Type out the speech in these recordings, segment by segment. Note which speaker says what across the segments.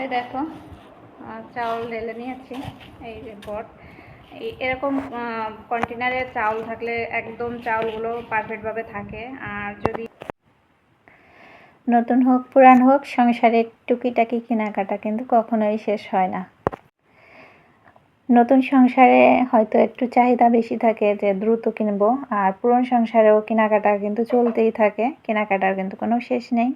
Speaker 1: এই দেখো চাউল ঢেলে নিয়েছি, এই যে এই এরকম কন্টেনারে চাউল থাকলে একদম চাউলগুলো পারফেক্টভাবে থাকে। আর যদি নতুন হোক, পুরান হোক, সংসারের টুকিটাকি কেনাকাটা কিন্তু কখনোই শেষ হয় না। নতুন সংসারে হয়তো একটু চাহিদা বেশি থাকে যে দ্রুত কিনবো, আর পুরনো সংসারেও কেনাকাটা কিন্তু চলতেই থাকে, কেনাকাটার কিন্তু কোনো শেষ নেই।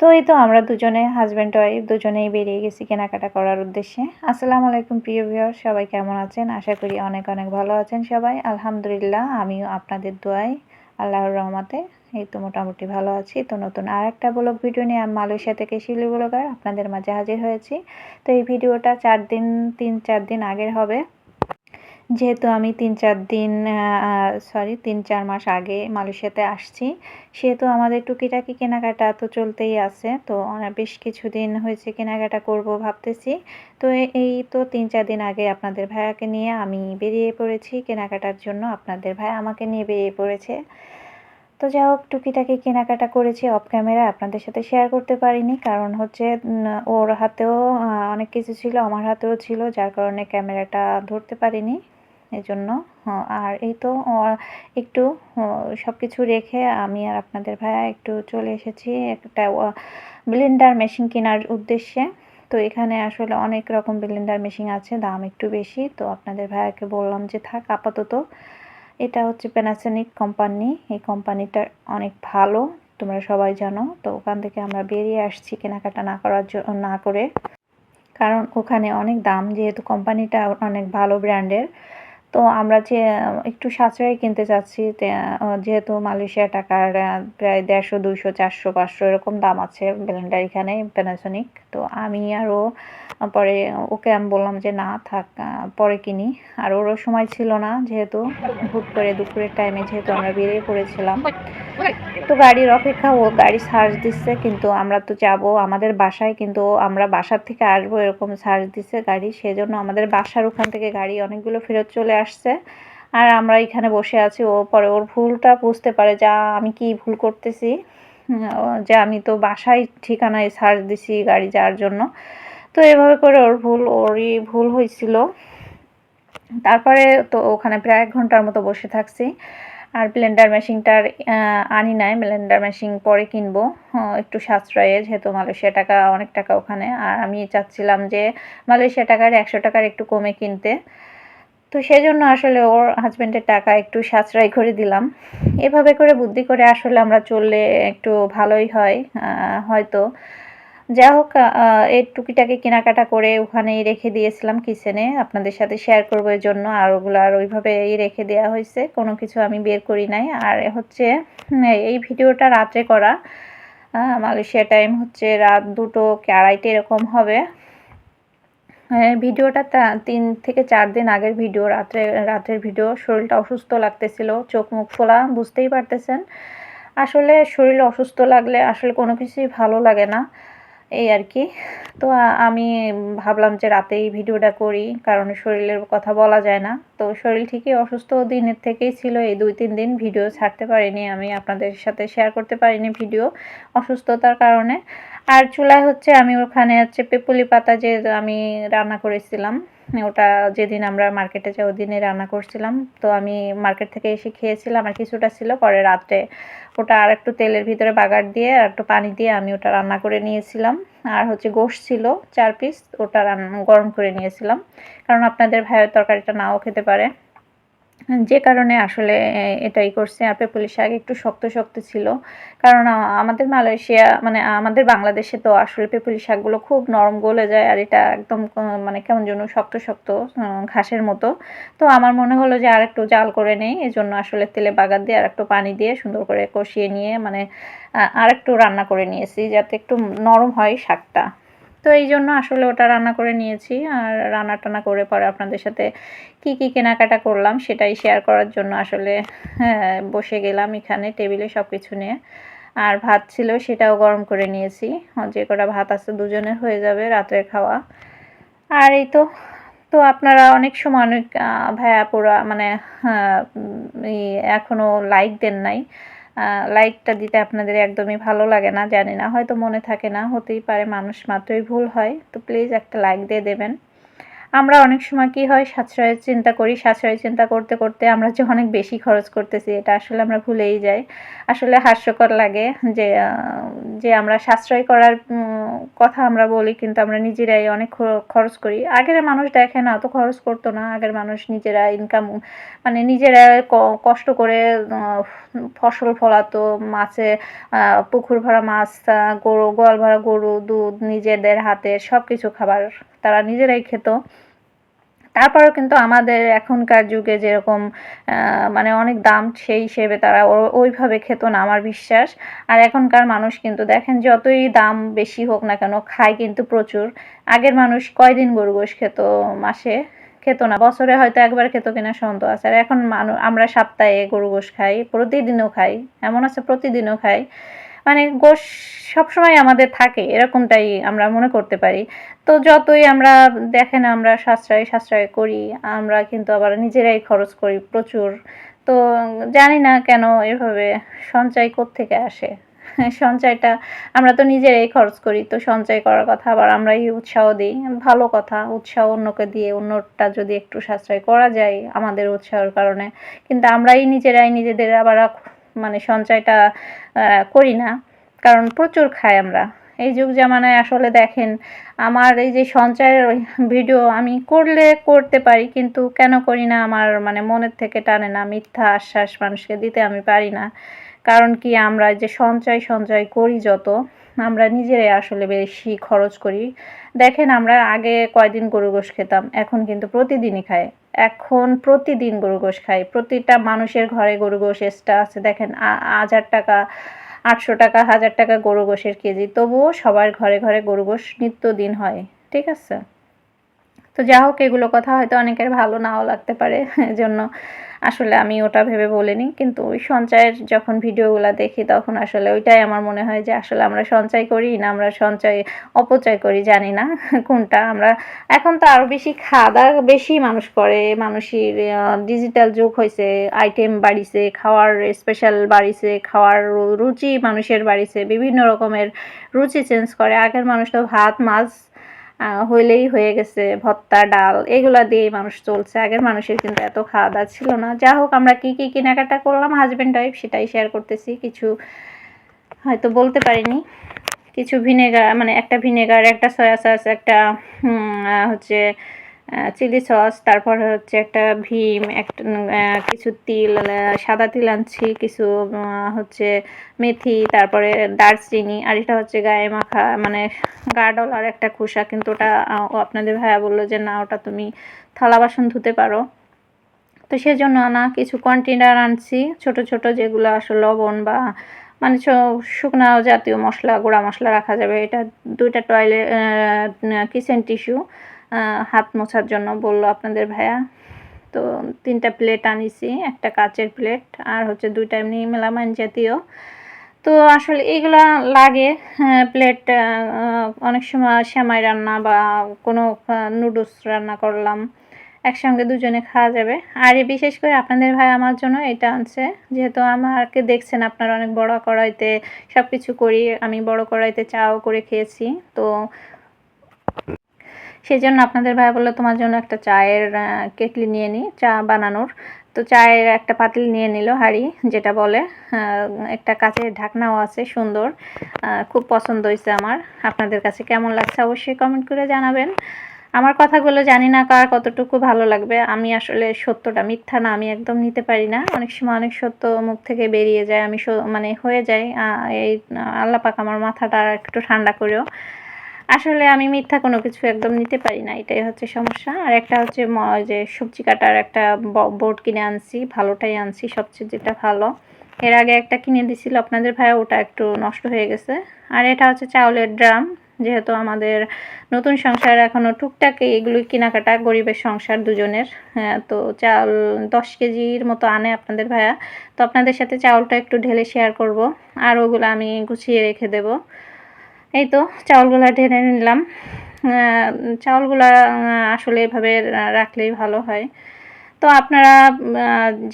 Speaker 1: তো এই তো আমরা দুজনে হাজব্যান্ড ওয়াইফ দুজনেই বেরিয়ে গেছি কেনাকাটা করার উদ্দেশ্যে। আসসালামু আলাইকুম প্রিয় ভিউয়ার সবাই কেমন আছেন? আশা করি অনেক অনেক ভালো আছেন সবাই। আলহামদুলিল্লাহ, আমিও আপনাদের দোয়ায় আল্লাহর রহমতে এই তো মোটামুটি ভালো আছি। তো নতুন আর একটা ব্লগ ভিডিও নিয়ে আমি মালয়েশিয়া থেকে শিলি ব্লগার আপনাদের মাঝে হাজির হয়েছি। তো এই ভিডিওটা চার দিন, তিন চার দিন আগের হবে। যেহেতু আমি তিন চার দিন সরি তিন চার মাস আগে মালয়েশিয়াতে আসছি, সেহেতু আমাদের টুকিটাকি কেনাকাটা তো চলতেই আছে, তো বেশ কিছুদিন হয়েছে কেনাকাটা করব ভাবতেছি। তো এই তো তিন চার দিন আগে আপনাদের ভাইয়াকে নিয়ে আমি বেরিয়ে পড়েছি, কেনাকাটার জন্য আপনাদের ভাই আমাকে নিয়ে বেরিয়ে পড়েছে। তো যাই হোক, টুকিটাকি কেনাকাটা করেছি অফ ক্যামেরা আপনাদের সাথে শেয়ার করতে পারিনি, কারণ হচ্ছে ওর হাতেও অনেক কিছু ছিল, আমার হাতেও ছিল, যার কারণে ক্যামেরাটা ধরতে পারিনি। এই জন্য আর এই তো একটু সব কিছু রেখে আমি আর আপনাদের ভাইয়া একটু চলে এসেছি একটা ব্লেন্ডার মেশিন কেনার উদ্দেশ্যে। তো এখানে আসলে অনেক রকম ব্লেন্ডার মেশিন আছে, দাম একটু বেশি। তো আপনাদের ভাইয়াকে বললাম যে থাক, আপাতত এটা হচ্ছে প্যানাসোনিক কোম্পানি এই কোম্পানিটা অনেক ভালো, তোমরা সবাই জানো। তো ওখান থেকে আমরা বেরিয়ে আসছি কেনাকাটা না করার জন্য না করে। কারণ ওখানে অনেক দাম, যেহেতু কোম্পানিটা অনেক ভালো ব্র্যান্ডের তো আমরা যে, একটু সাশ্রয় কিনতে চাচ্ছি যেহেতু মালয়েশিয়া টাকার প্রায় দেড়শো, দুইশো, চারশো, পাঁচশো এরকম দাম আছে ব্লেন্ডার এখানে প্যানাসোনিক তো আমি আরও পরে ওকে আমি বললাম যে, না, থাক পরে কিনি। আর ওরও সময় ছিল না যেহেতু, হুট করে দুপুরের টাইমে যেহেতু আমরা বেরিয়ে পড়েছিলাম। তো গাড়ির অপেক্ষা ও গাড়ি সার্চ দিচ্ছে, কিন্তু আমরা তো যাব আমাদের বাসায়, কিন্তু আমরা বাসার থেকে আসব এরকম সার্চ দিচ্ছে গাড়ি। সেজন্য আমাদের বাসার ওখান থেকে গাড়ি অনেকগুলো ফেরত চলে আসছে। আর আমরা এখানে বসে আছি, ও পরে ওর ভুলটা বুঝতে পারে যা আমি কি ভুল করতেছি। যে, আমি তো বাসায় ঠিকানায় সার্চ দিছি গাড়ি যাওয়ার জন্য। তো এভাবে করে ওর ভুল, ওরই ভুল হয়েছিল। তারপরে তো ওখানে প্রায় এক ঘণ্টার মতো বসে থাকছি। আর ব্লেন্ডার মেশিনটার আনি নাই। ব্লেন্ডার মেশিন পরে কিনবো। একটু সাশ্রয়ে, যেহেতু মালয়েশিয়া টাকা, অনেক টাকা ওখানে। আর আমি চাচ্ছিলাম যে, মালয়েশিয়া টাকার একশো টাকার একটু কমে কিনতে। তো সেজন্য আসলে ওর হাজব্যান্ডের টাকা একটু সাশ্রয় করে দিলাম। এভাবে করে বুদ্ধি করে আসলে আমরা চললে একটু ভালোই হয় হয়তো। যা হোক এই টুকিটাকি কেনাকাটা করে ওখানেই রেখে দিয়েছিলাম কিচেনে আপনাদের সাথে শেয়ার করব এর জন্য, আর ওগুলো আর ওইভাবেই রেখে দেওয়া হয়েছে। কোনো কিছু আমি বের করি নাই। আর হচ্ছে এই ভিডিওটা রাত্রে করা মালয়েশিয়া টাইম হচ্ছে রাত দুটো কি আড়াইটে এরকম হবে। ভিডিওটা তিন থেকে চার দিন আগের ভিডিও, রাত্রে, রাতের ভিডিও। শরীরটা অসুস্থ লাগতেছিল, চোখ মুখ ফোলা, বুঝতেই পারতেছেন। আসলে শরীর অসুস্থ লাগলে আসলে কোনো কিছুই ভালো লাগে না, এই আর কি। তো আমি ভাবলাম যে রাতেই ভিডিওটা করি, কারণ শরীরের কথা বলা যায় না। তো শরীর ঠিকই অসুস্থ, দিনের থেকেই ছিল, এই দুই, তিন দিন ভিডিও ছাড়তে পারিনি আমি। আপনাদের সাথে শেয়ার করতে পারিনি ভিডিও অসুস্থতার কারণে। আর চুলায় হচ্ছে আমি ওখানে হচ্ছে পেপুলি পাতা যে আমি রান্না করেছিলাম, ওটা যেদিন আমরা মার্কেটে যাই ওদিনে রান্না করছিলাম। তো আমি মার্কেট থেকে এসে খেয়েছিলাম আর কিছুটা ছিল, পরে রাত্রে ওটা আর একটু তেলের ভিতরে বাগার দিয়ে আর একটু পানি দিয়ে আমি ওটা রান্না করে নিয়েছিলাম। আর হচ্ছে গোশ ছিল চার পিস ওটা রান্না গরম করে নিয়েছিলাম। কারণ আপনাদের ভাইয়ের তরকারিটা নাও খেতে পারে। যে কারণে আসলে এটাই করছে। আর পেপুলি শাক একটু শক্ত শক্ত ছিল। কারণ আমাদের মালয়েশিয়া মানে আমাদের বাংলাদেশে তো আসলে পেপুলি শাকগুলো খুব নরম গলে যায়, আর এটা একদম মানে কেমন যেন শক্ত শক্ত ঘাসের মতো। তো আমার মনে হলো যে আর একটু জাল করে নেই এই জন্য আসলে তেলে বাগার দিয়ে আর একটু পানি দিয়ে সুন্দর করে কষিয়ে নিয়ে মানে আর একটু রান্না করে নিয়েছি, যাতে একটু নরম হয় শাকটা। তো এই জন্য আসলে ওটা রান্না করে নিয়েছি। আর রান্না টানা করে পরে আপনাদের সাথে কি কি কেনাকাটা করলাম সেটাই শেয়ার করার জন্য আসলে হ্যাঁ, বসে গেলাম এখানে টেবিলে সব কিছু নিয়ে। আর ভাত ছিল সেটাও গরম করে নিয়েছি। যে কটা ভাত আছে দুজনের হয়ে যাবে রাতের খাওয়া। আর এই তো তো আপনারা অনেক সময় অনেক ভাইয়া পুরা মানে হ্যাঁ, উম, এই এখনও লাইক দেন নাই। লাইকটা দিতে আপনাদের একদমই ভালো লাগে না, জানি না, হয়তো মনে থাকে না, হতেই পারে, মানুষ মাত্রই ভুল হয়, তো প্লিজ একটা লাইক দিয়ে দেবেন। আমরা অনেক সময় কি হয়, সাশ্রয়ের চিন্তা করি, সাশ্রয়ের চিন্তা করতে করতে আমরা যে অনেক বেশি খরচ করতেছি, এটা আসলে আমরা ভুলেই যাই। আসলে হাস্যকর লাগে যে যে আমরা সাশ্রয় করার কথা আমরা বলি কিন্তু আমরা নিজেরাই অনেক খরচ করি। আগের মানুষ দেখে না, অত খরচ করতো না। আগের মানুষ নিজেরা ইনকাম মানে নিজেরা কষ্ট করে ফসল ফলাতো, মাছে পুকুর ভরা মাছ গরু, গোয়াল ভরা গরু, দুধ, নিজেদের হাতে সব কিছু খাবার তারা নিজেরাই খেত। তারপরেও কিন্তু আমাদের এখনকার যুগে যেরকম মানে অনেক দাম সেই হিসেবে তারা ওইভাবে খেত না আমার বিশ্বাস। আর এখনকার মানুষ কিন্তু দেখেন যতই দাম বেশি হোক না কেন খায় কিন্তু প্রচুর। আগের মানুষ কয়দিন গরু গোশ খেত, মাসে? খেত না, বছরে হয়তো একবার খেত কিনা সন্দেহ আছে। আর এখন মানুষ আমরা সপ্তাহে গরু গোশ খাই, প্রতিদিনও খাই, এমন আছে প্রতিদিনও খাই। মানে গোশ সবসময় আমাদের থাকে, এরকমটাই আমরা মনে করতে পারি। তো যতই আমরা দেখেন আমরা সাশ্রয় সাশ্রয় করি, আমরা কিন্তু আবার নিজেরাই খরচ করি প্রচুর। তো জানি না কেন এভাবে সঞ্চয় থেকে আসে? সঞ্চয়টা আমরা তো নিজেরাই খরচ করি, তো সঞ্চয় করার কথা আবার আমরাই উৎসাহ দিই। ভালো কথা, উৎসাহ অন্যকে দিয়ে অন্যটা যদি একটু সাশ্রয় করা যায় আমাদের উৎসাহের কারণে। কিন্তু আমরাই নিজেরাই নিজেদের আবার মানে সঞ্চয়টা করি না। কারণ প্রচুর খাই আমরা। এই যুগ জামানায় আসলে দেখেন, আমার এই যে সঞ্চয়ের ভিডিও আমি করলে করতে পারি, কিন্তু কেন করি না আমার মানে মনের থেকে টানে না, মিথ্যা আশ্বাস মানুষকে দিতে আমি পারি না। কারণ কি আমরা যে সঞ্চয় সঞ্চয় করি যত, আমরা নিজেরাই আসলে বেশি খরচ করি। দেখেন আমরা আগে কয়দিন গরু গোশ খেতাম, এখন কিন্তু প্রতিদিনই খাই এখন প্রতিদিন গরু গোশ খাই। প্রতিটা মানুষের ঘরে গরু গোশ এসটা আছে। দেখেন হাজার টাকা, আটশো টাকা, হাজার টাকা গরু গোশের কেজি। তবুও সবার ঘরে ঘরে গরু গোশ নিত্যদিন হয়, ঠিক আছে? তো যা হোক, এগুলো কথা হয়তো অনেকের ভালো নাও লাগতে পারে, এজন্য আসলে আমি ওটা ভেবে বলিনি। কিন্তু ওই সঞ্চয়ের যখন ভিডিওগুলো দেখি, তখন আসলে ওইটাই আমার মনে হয় যে, আসলে আমরা সঞ্চয় করি না, আমরা সঞ্চয়, অপচয় করি, জানি না কোনটা আমরা। এখন তো আরও বেশি খাওয়া দাওয়া বেশি মানুষ করে। মানুষের ডিজিটাল যুগ হয়েছে আইটেম বাড়িছে, খাওয়ার স্পেশাল বাড়িছে, খাওয়ার রুচি মানুষের বাড়িছে, বিভিন্ন রকমের রুচি চেঞ্জ করে। আগের মানুষ তো ভাত, মাছ হইলেই হয়ে গেছে, ভত্তা, ডাল, এগুলা দিয়েই মানুষ চলছে। আগের মানুষের কিন্তু এত খাওয়া দাওয়া ছিল না। যা হোক, আমরা কি কি কেনাকাটা করলাম হাজব্যান্ড ওয়াইফ সেটাই শেয়ার করতেছি। কিছু হয়তো বলতে পারিনি। কিছু ভিনেগার মানে একটা ভিনেগার একটা সয়া সস একটা হচ্ছে চিলি সস, তারপর হচ্ছে একটা ভীম, একটা কিছু তিল সাদা তিল আনছি, কিছু হচ্ছে মেথি, তারপরে দারচিনি, আর এটা হচ্ছে গায়ে মাখা মানে গার্ডল আর একটা খোসা, কিন্তু ওটা আপনাদের ভাইয়া বলল যে না, ওটা তুমি থালা বাসন ধুতে পারো। তো সেজন্য আনা কিছু কন্টেনার আনছি, ছোট ছোট, যেগুলো আসলে লবণ বা মানে শুকনা জাতীয় মশলা, গুঁড়া মশলা রাখা যাবে, এটা দুইটা টয়লেট কিচেন টিস্যু হাত মোছার জন্য বলল আপনাদের ভাইয়া। তো তিনটা প্লেট আনিছি, একটা কাচের প্লেট আর হচ্ছে দুইটা এমনি মেলামাইন জাতীয়। তো আসলে এগুলা লাগে প্লেট অনেক সময় শ্যামাই রান্না বা কোনো নুডলস রান্না করলাম। একসঙ্গে দুজনে খাওয়া যাবে। আর বিশেষ করে আপনাদের ভাই আমার জন্য এটা আনছে। যেহেতু আমাকে দেখছেন আপনারা অনেক বড় কড়াইতে সব কিছু করি, আমি বড় কড়াইতে চাও করে খেয়েছি। তো সেই জন্য আপনাদের ভাই বলল, তোমার জন্য একটা চায়ের কেটলি নিয়ে নিই চা বানানোর। তো চায়ের একটা পাতিল নিয়ে নিল হাড়ি, যেটা বলে একটা কাচের ঢাকনাও আছে সুন্দর খুব পছন্দ হয়েছে আমার। আপনাদের কাছে কেমন লাগছে অবশ্যই কমেন্ট করে জানাবেন। আমার কথাগুলো জানি না কার কতটুকু ভালো লাগবে। আমি আসলে সত্যটা মিথ্যা না, আমি একদম নিতে পারি না। অনেক সময় অনেক সত্য মুখ থেকে বেরিয়ে যায়, আমি মানে হয়ে যাই এই, আল্লাপাক আমার মাথাটা একটু ঠান্ডা করেও। আসলে আমি মিথ্যা কোনো কিছু একদম নিতে পারি না, এটাই হচ্ছে সমস্যা। আর একটা হচ্ছে যে সবজি কাটার একটা বোর্ড কিনে আনছি, ভালোটাই আনছি, সবচেয়ে যেটা ভালো। এর আগে একটা কিনে দিছিল, আপনাদের ভাই ওটা একটু নষ্ট হয়ে গেছে। আর এটা হচ্ছে চাউলের ড্রাম, যেহেতু আমাদের নতুন সংসার এখনও টুকটাক এগুলোই কেনাকাটা, গরিবের সংসার দুজনের। হ্যাঁ তো চাল দশ কেজির মতো আনে আপনাদের ভাইয়া। তো আপনাদের সাথে চাউলটা একটু ঢেলে শেয়ার করব, আর ওগুলো আমি গুছিয়ে রেখে দেবো। এই তো চাউলগুলো ঢেলে নিলাম। চাউলগুলা আসলে এভাবে রাখলেই ভালো হয়। তো আপনারা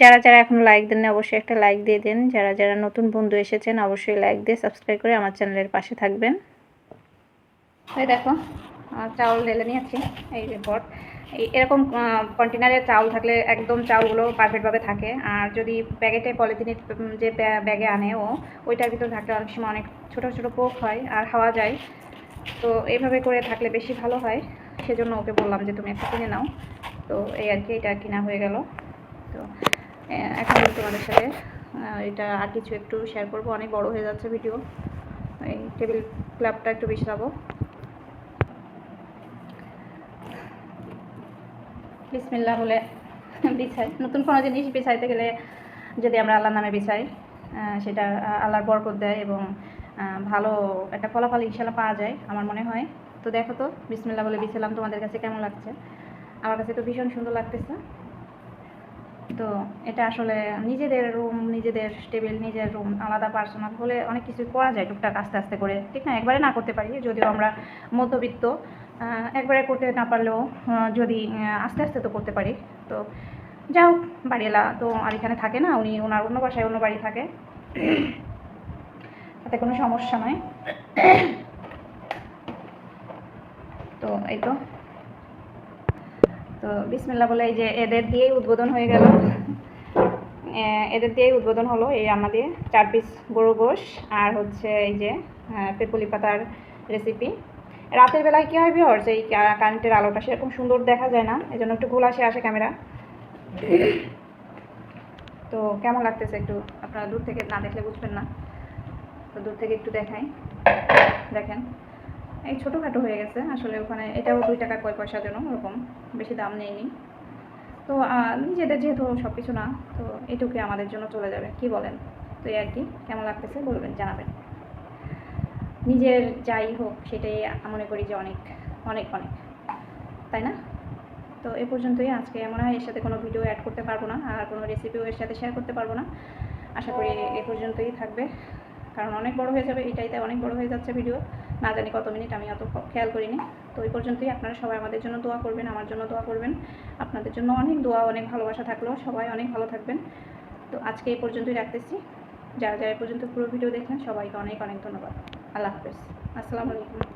Speaker 1: যারা যারা এখন লাইক দেন অবশ্যই একটা লাইক দিয়ে দেন। যারা যারা নতুন বন্ধু এসেছেন, অবশ্যই লাইক দিয়ে সাবস্ক্রাইব করে আমার চ্যানেলের পাশে থাকবেন। এই দেখো চাউল ঢেলে নিয়েছি। এই এই এরকম কন্টেনারে চাউল থাকলে একদম চাউলগুলো পারফেক্টভাবে থাকে। আর যদি প্যাকেটে পলিথিনের যে ব্যাগে আনে ও, ওইটার ভিতর থাকলে অনেক সময় অনেক ছোটো ছোটো পোক হয় আর হাওয়া যায়। তো এইভাবে করে থাকলে বেশি ভালো হয়। সেজন্য ওকে বললাম যে, তুমি একটা কিনে নাও। তো এই আর কি, এটা কিনা হয়ে গেল। তো এখন তোমাদের সাথে এটা আর কিছু একটু শেয়ার করব। অনেক বড় হয়ে যাচ্ছে ভিডিও এই টেবিল ক্লাবটা একটু বিছাবো বিসমিল্লা বলে বিছাই। নতুন কোনো জিনিস বিছাইতে গেলে যদি আমরা আল্লাহর নামে বিছাই সেটা আল্লাহর বরকত দেয় এবং ভালো একটা ফলাফল ইনশাল্লাহ পাওয়া যায় আমার মনে হয়। তো দেখো তো বিসমিল্লা বলে বিছালাম তোমাদের কাছে কেমন লাগছে? আমার কাছে তো ভীষণ সুন্দর লাগতেছে। তো এটা আসলে নিজেদের রুম নিজেদের টেবিল নিজের রুম আলাদা পার্সোনাল হলে অনেক কিছু করা যায় টুকটাক আস্তে আস্তে করে। ঠিক না? একবারে না করতে পারি, যদিও আমরা মধ্যবিত্ত। একবারে করতে না পারলেও যদি আস্তে আস্তে তো করতে পারি। তো যাও বাড়িওয়ালা তো আর এখানে থাকে না, উনি ওনার অন্য বাসায় অন্য বাড়ি থাকে। তাতে কোনো সমস্যা নয় তো এই তো। তো বিসমিল্লা বলে এই যে এদের দিয়েই উদ্বোধন হয়ে গেল। এদের দিয়েই উদ্বোধন হলো এই আমাদের চার পিস গরু গোশ আর হচ্ছে এই যে পেপুলি পাতার রেসিপি রাতের বেলায় কী হয় ভিওর্স এই কারেন্টের আলোটা সেরকম সুন্দর দেখা যায় না। এই জন্য একটু ঘোলা আসে আসে ক্যামেরা তো কেমন লাগতেছে একটু? আপনারা দূর থেকে না দেখলে বুঝবেন না। তো দূর থেকে একটু দেখাই। দেখেন। এই ছোটোখাটো হয়ে গেছে। আসলে ওখানে এটাও দুই টাকা কয় পয়সার জন্য ওরকম। বেশি দাম নেয়নি তো নিজেদের যেহেতু সব কিছু না, তো এটুকুই আমাদের জন্য চলে যাবে। কি বলেন? তো এই আর কি। কেমন লাগতেছে বলবেন, জানাবেন। নিজের যাই হোক, সেটাই মনে করি যে অনেক অনেক অনেক। তাই না? তো এ পর্যন্তই। আজকে মনে হয় এর সাথে কোনো ভিডিও অ্যাড করতে পারব না, আর কোনো রেসিপিও এর সাথে শেয়ার করতে পারব না। আশা করি এ পর্যন্তই থাকবে। কারণ অনেক বড় হয়ে যাবে এটাইতে অনেক বড় হয়ে যাচ্ছে ভিডিও না জানি কত মিনিট, আমি অত খেয়াল করিনি। তো ওই পর্যন্তই, আপনারা সবাই আমাদের জন্য দোয়া করবেন, আমার জন্য দোয়া করবেন। আপনাদের জন্য অনেক দোয়া, অনেক ভালোবাসা থাকল, সবাই অনেক ভালো থাকবেন। তো আজকে এই পর্যন্তই রাখতেছি। যারা যারা এই পর্যন্ত পুরো ভিডিও দেখলেন, সবাইকে অনেক অনেক ধন্যবাদ। আল্লাহ হাফেজ। আসসালামু আলাইকুম।